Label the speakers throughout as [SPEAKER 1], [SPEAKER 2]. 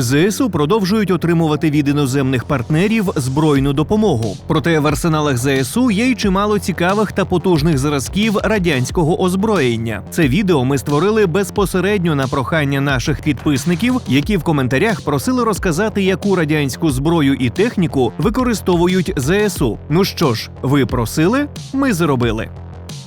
[SPEAKER 1] ЗСУ продовжують отримувати від іноземних партнерів збройну допомогу. Проте в арсеналах ЗСУ є й чимало цікавих та потужних зразків радянського озброєння. Це відео ми створили безпосередньо на прохання наших підписників, які в коментарях просили розказати, яку радянську зброю і техніку використовують ЗСУ. Ну що ж, ви просили, ми зробили.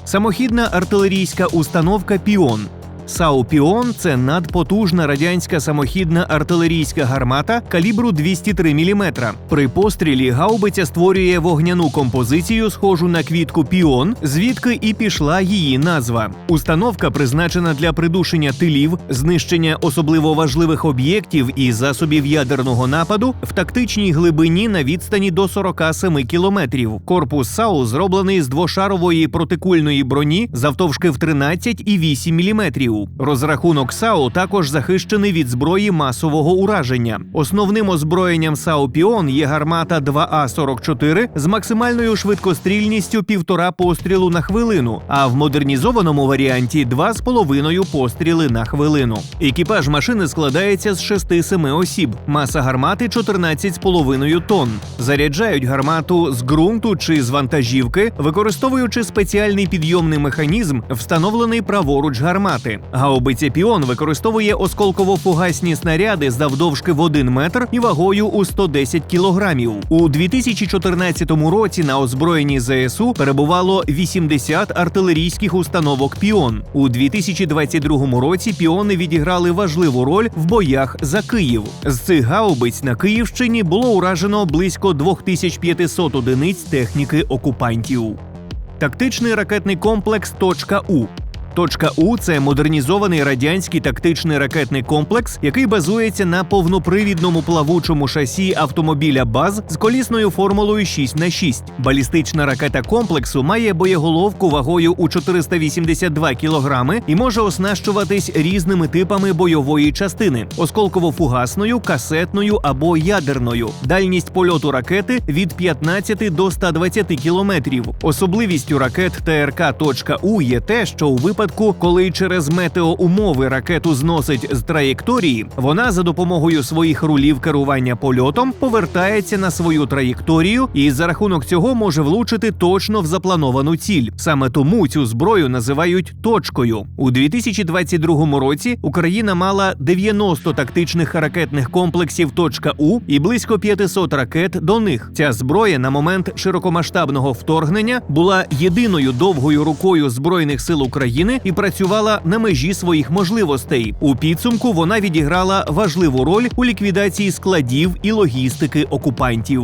[SPEAKER 1] Самохідна артилерійська установка Піон. САУ Піон це надпотужна радянська самохідна артилерійська гармата калібру 203 мм. При пострілі гаубиця створює вогняну композицію, схожу на квітку піон, звідки і пішла її назва. Установка призначена для придушення тилів, знищення особливо важливих об'єктів і засобів ядерного нападу в тактичній глибині на відстані до 47 кілометрів. Корпус САУ зроблений з двошарової протикульної броні завтовшки в 13,8 мм. Розрахунок САУ також захищений від зброї масового ураження. Основним озброєнням САУ Піон є гармата 2А44 з максимальною швидкострільністю півтора пострілу на хвилину, а в модернізованому варіанті 2,5 постріли на хвилину. Екіпаж машини складається з 6-7 осіб. Маса гармати 14,5 тонн. Заряджають гармату з ґрунту чи з вантажівки, використовуючи спеціальний підйомний механізм, встановлений праворуч гармати. Гаубиця Піон використовує осколково-фугасні снаряди завдовжки в 1 метр і вагою у 110 кілограмів. У 2014 році на озброєнні ЗСУ перебувало 80 артилерійських установок Піон. У 2022 році піони відіграли важливу роль в боях за Київ. З цих гаубиць на Київщині було уражено близько 2500 одиниць техніки окупантів. Тактичний ракетний комплекс «Точка У». Точка У це модернізований радянський тактичний ракетний комплекс, який базується на повнопривідному плавучому шасі автомобіля БАЗ з колісною формулою 6 х 6 Балістична ракета комплексу має боєголовку вагою у 482 кілограми і може оснащуватись різними типами бойової частини: осколково-фугасною, касетною або ядерною. Дальність польоту ракети від 15 до 120 кілометрів. Особливістю ракет ТРК «Точка У є те, що у випадку випадку, коли через метеоумови ракету зносить з траєкторії, вона за допомогою своїх рулів керування польотом повертається на свою траєкторію і за рахунок цього може влучити точно в заплановану ціль. Саме тому цю зброю називають точкою. У 2022 році Україна мала 90 тактичних ракетних комплексів «Точка У і близько 500 ракет до них. Ця зброя на момент широкомасштабного вторгнення була єдиною довгою рукою збройних сил України і працювала на межі своїх можливостей. У підсумку вона відіграла важливу роль у ліквідації складів і логістики окупантів.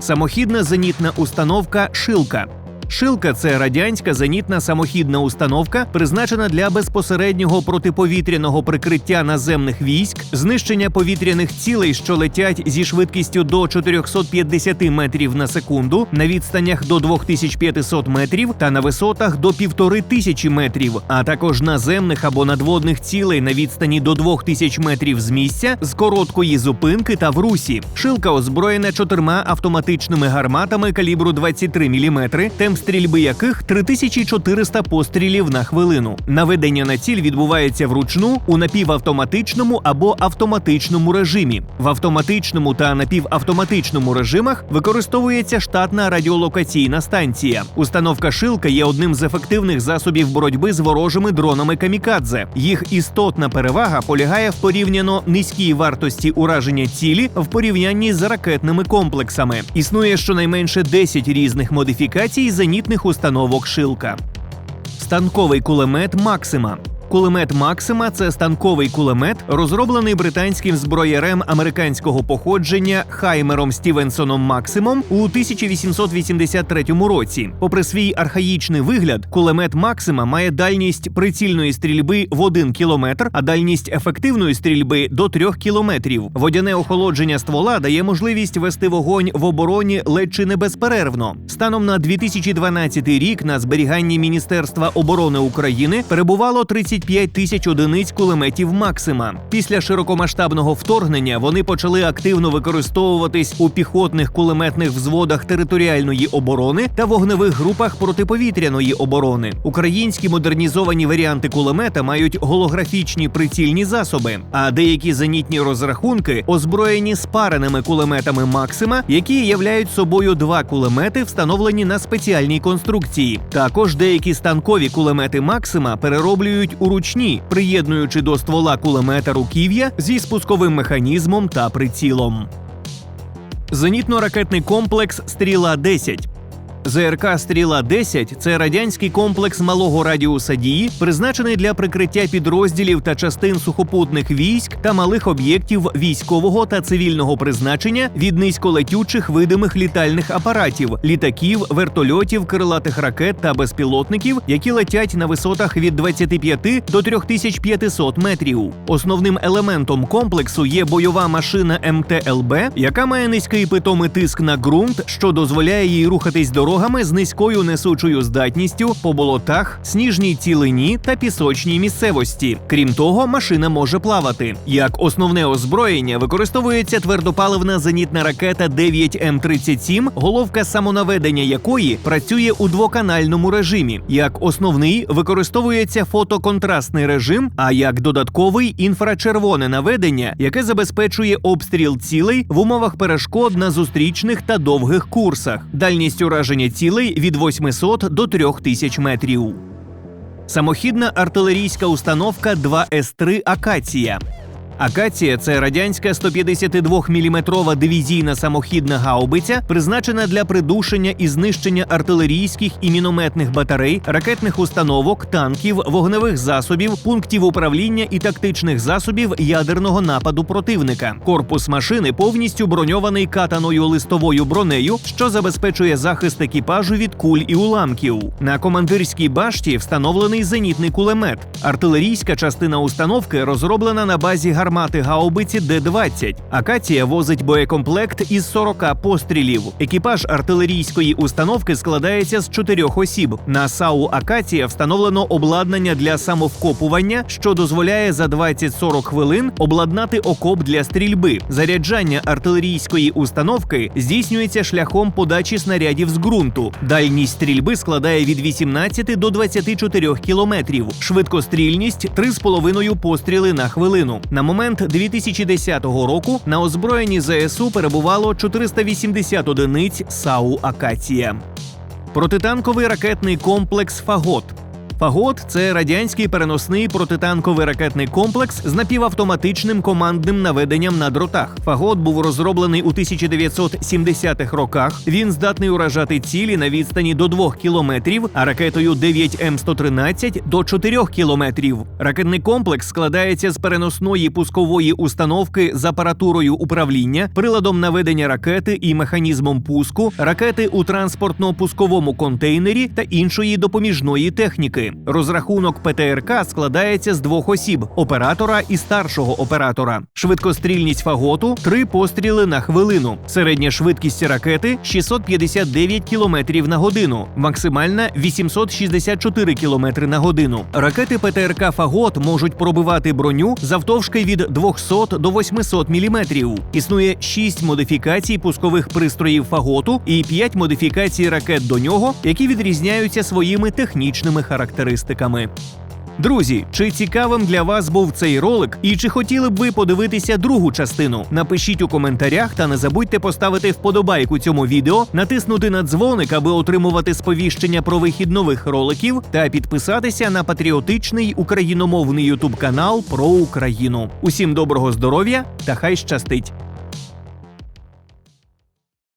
[SPEAKER 1] Самохідна зенітна установка Шилка. Шилка це радянська зенітна самохідна установка, призначена для безпосереднього протиповітряного прикриття наземних військ, знищення повітряних цілей, що летять зі швидкістю до 450 метрів на секунду, на відстанях до 2500 метрів та на висотах до 1500 метрів, а також наземних або надводних цілей на відстані до 2000 метрів з місця, з короткої зупинки та в русі. Шилка озброєна чотирма автоматичними гарматами калібру 23 мм, темп стрільби яких 3400 пострілів на хвилину. Наведення на ціль відбувається вручну у напівавтоматичному або автоматичному режимі. В автоматичному та напівавтоматичному режимах використовується штатна радіолокаційна станція. Установка шилка є одним з ефективних засобів боротьби з ворожими дронами камікадзе. Їх істотна перевага полягає в порівняно низькій вартості ураження цілі в порівнянні з ракетними комплексами. Існує щонайменше 10 різних модифікацій зенітних установок шилка. Станковий кулемет Максима. Кулемет Максима це станковий кулемет, розроблений британським зброярем американського походження Хаймером Стівенсоном Максимом у 1883 році. Попри свій архаїчний вигляд, кулемет Максима має дальність прицільної стрільби в 1 кілометр, а дальність ефективної стрільби до 3 кілометрів. Водяне охолодження ствола дає можливість вести вогонь в обороні ледь чи не безперервно. Станом на 2012 рік на зберіганні Міністерства оборони України перебувало 30 25 тисяч одиниць кулеметів Максима. Після широкомасштабного вторгнення вони почали активно використовуватись у піхотних кулеметних взводах територіальної оборони та вогневих групах протиповітряної оборони. Українські модернізовані варіанти кулемета мають голографічні прицільні засоби, а деякі зенітні розрахунки озброєні спареними кулеметами Максима, які являють собою два кулемети, встановлені на спеціальній конструкції. Також деякі станкові кулемети Максима перероблюють у ручні, приєднуючи до ствола кулемета руків'я зі спусковим механізмом та прицілом. Зенітно-ракетний комплекс Стріла 10 ЗРК Стріла 10 це радянський комплекс малого радіуса дії, призначений для прикриття підрозділів та частин сухопутних військ та малих об'єктів військового та цивільного призначення від низьколетючих видимих літальних апаратів, літаків, вертольотів, крилатих ракет та безпілотників, які летять на висотах від 25 до 3500 метрів. Основним елементом комплексу є бойова машина МТЛБ, яка має низький питомий тиск на ґрунт, що дозволяє їй рухатись дорогами з низькою несучою здатністю по болотах, сніжній цілині та пісочній місцевості. Крім того, машина може плавати. Як основне озброєння використовується твердопаливна зенітна ракета 9М37, головка самонаведення якої працює у двоканальному режимі. Як основний використовується фотоконтрастний режим, а як додатковий інфрачервоне наведення, яке забезпечує обстріл цілей в умовах перешкод на зустрічних та довгих курсах. Дальність ураження цілей від 800 до 3000 метрів. Самохідна артилерійська установка 2С3 Акація. Акація це радянська 152-мм дивізійна самохідна гаубиця, призначена для придушення і знищення артилерійських і мінометних батарей, ракетних установок, танків, вогневих засобів, пунктів управління і тактичних засобів ядерного нападу противника. Корпус машини повністю броньований катаною листовою бронею, що забезпечує захист екіпажу від куль і уламків. На командирській башті встановлений зенітний кулемет. Артилерійська частина установки розроблена на базі гармати гаубиці Д-20. Акація возить боєкомплект із 40 пострілів. Екіпаж артилерійської установки складається з чотирьох осіб. На САУ Акація встановлено обладнання для самовкопування, що дозволяє за 20-40 хвилин обладнати окоп для стрільби. Заряджання артилерійської установки здійснюється шляхом подачі снарядів з ґрунту. Дальність стрільби складає від 18 до 24 кілометрів. Швидкострільність 3,5 постріли на хвилину. На момент 2010 року на озброєнні ЗСУ перебувало 480 одиниць САУ Акація. Протитанковий ракетний комплекс Фагот. Фагот це радянський переносний протитанковий ракетний комплекс з напівавтоматичним командним наведенням на дротах. Фагот був розроблений у 1970-х роках. Він здатний уражати цілі на відстані до 2 кілометрів, а ракетою 9М113 до 4 кілометрів. Ракетний комплекс складається з переносної пускової установки з апаратурою управління, приладом наведення ракети і механізмом пуску, ракети у транспортно-пусковому контейнері та іншої допоміжної техніки. Розрахунок ПТРК складається з двох осіб: оператора і старшого оператора. Швидкострільність фаготу три постріли на хвилину. Середня швидкість ракети 659 км на годину, максимальна 864 км на годину. Ракети ПТРК Фагот можуть пробивати броню завтовшки від 200 до 800 мм. Існує 6 модифікацій пускових пристроїв фаготу і 5 модифікацій ракет до нього, які відрізняються своїми технічними характеристиками. Друзі, чи цікавим для вас був цей ролик, і чи хотіли б ви подивитися другу частину? Напишіть у коментарях та не забудьте поставити вподобайку цьому відео, натиснути на дзвоник, аби отримувати сповіщення про вихід нових роликів, та підписатися на патріотичний україномовний ютуб канал про Україну. Усім доброго здоров'я та хай щастить!